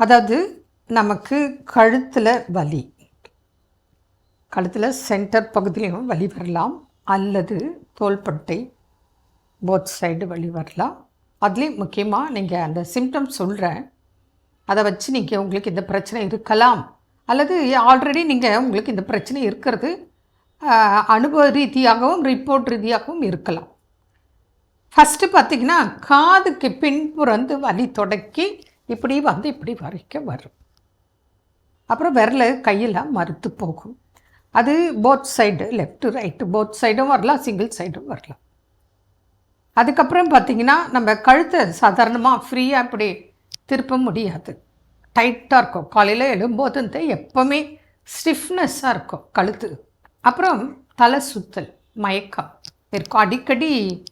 அதாவது நமக்கு கழுத்தில் வலி. கழுத்தில் சென்டர் பகுதியிலையும் வலி வரலாம். அல்லது தோள்பட்டை போத் சைடு வலி வரலாம். அதுலேயும் முக்கியமாக நீங்கள் அந்த சிம்டம் சொல்கிறேன் அதை வச்சு நீங்கள் உங்களுக்கு இந்த பிரச்சனை இருக்கலாம். அல்லது ஆல்ரெடி நீங்கள் உங்களுக்கு இந்த பிரச்சனை இருக்கிறது. அனுபவ ரீதியாகவும் ரிப்போர்ட் ரீதியாகவும் இருக்கலாம். ஃபஸ்ட்டு பார்த்தீங்கன்னா காதுக்கு பின்புறந்து வலி தொடக்கி இப்படி வந்து இப்படி வரைக்கும் வரும். அப்புறம் விரல் கையில் மறுத்து போகும். அது both side left right both சைடும் வரலாம் சிங்கிள் சைடும் வரலாம். அதுக்கப்புறம் பார்த்திங்கன்னா நம்ம கழுத்தை சாதாரணமாக ஃப்ரீயாக இப்படி திருப்ப முடியாது. டைட்டாக இருக்கும். காலையில் எழும்போது வந்து எப்போவுமே ஸ்டிஃப்னஸ்ஸாக இருக்கும் கழுத்து. அப்புறம் தலை சுத்தல் மயக்கம். இருக்கும் அடிக்கடி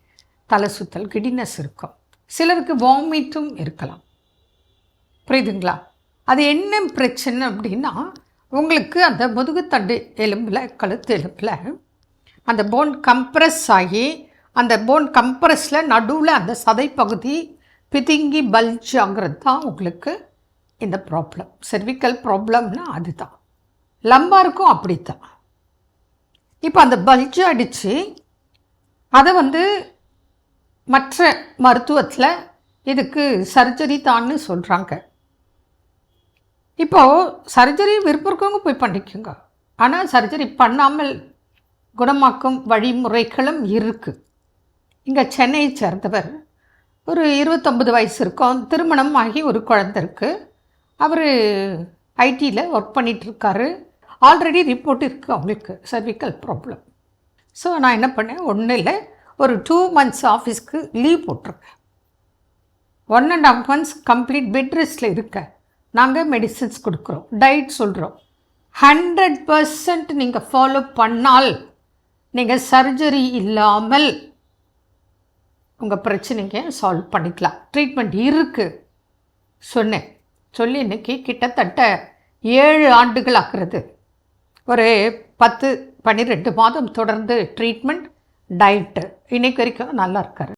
தலை சுத்தல் கிடினஸ் இருக்கும். சிலருக்கு வாமிட்டும் இருக்கலாம். புரியுதுங்களா? அது என்ன பிரச்சனை அப்படின்னா உங்களுக்கு அந்த முதுகுத்தண்டு எலும்பில் கழுத்து எலும்பில் அந்த போன் கம்ப்ரஸ் ஆகி அந்த போன் கம்ப்ரஸில் நடுவில் அந்த சதைப்பகுதி பிதுங்கி பல்ஜ் ஆகிறது தான் உங்களுக்கு இந்த ப்ராப்ளம் செர்விக்கல் ப்ராப்ளம்னா அதுதான். லம்பாருக்கும் அப்படித்தான். இப்போ அந்த பல்ஜ் அடித்து அதை வந்து மற்ற மருத்துவத்தில் இதுக்கு சர்ஜரி தான்னு சொல்கிறாங்க இப்போது சர்ஜரி விருப்பம் இருக்கவங்க போய் பண்ணிக்கோங்க. ஆனால் சர்ஜரி பண்ணாமல் குணமாக்கும் வழிமுறைகளும் இருக்குது இங்கே சென்னையை சேர்ந்தவர் ஒரு இருபத்தொம்பது வயசு இருக்கும். திருமணம் ஆகி ஒரு குழந்த இருக்குது அவர் ஐடியில் ஒர்க் பண்ணிகிட்ருக்காரு ஆல்ரெடி ரிப்போர்ட் இருக்குது அவங்களுக்கு சர்விக்கல் ப்ராப்ளம் ஸோ நான் என்ன பண்ணேன்? ஒன்றும் இல்லை ஒரு டூ மந்த்ஸ் ஆஃபீஸ்க்கு லீவ் போட்டிருக்கேன். One and half months complete bed ரெஸ்ட்டில் இருக்கேன். நாங்கள் மெடிசின்ஸ் கொடுக்குறோம். டயட் சொல்கிறோம் ஹண்ட்ரட் பர்சன்ட் நீங்கள் ஃபாலோ பண்ணால் நீங்கள் சர்ஜரி இல்லாமல் உங்கள் பிரச்சனைங்க சால்வ் பண்ணிக்கலாம். ட்ரீட்மெண்ட் இருக்குது சொன்னேன். சொல்லி இன்னைக்கு கிட்டத்தட்ட ஏழு ஆண்டுகள் ஆகிறது ஒரு பத்து பன்னிரெண்டு மாதம் தொடர்ந்து ட்ரீட்மெண்ட் டயட்டு இன்றைக்கு வரைக்கும் நல்லா இருக்காரு.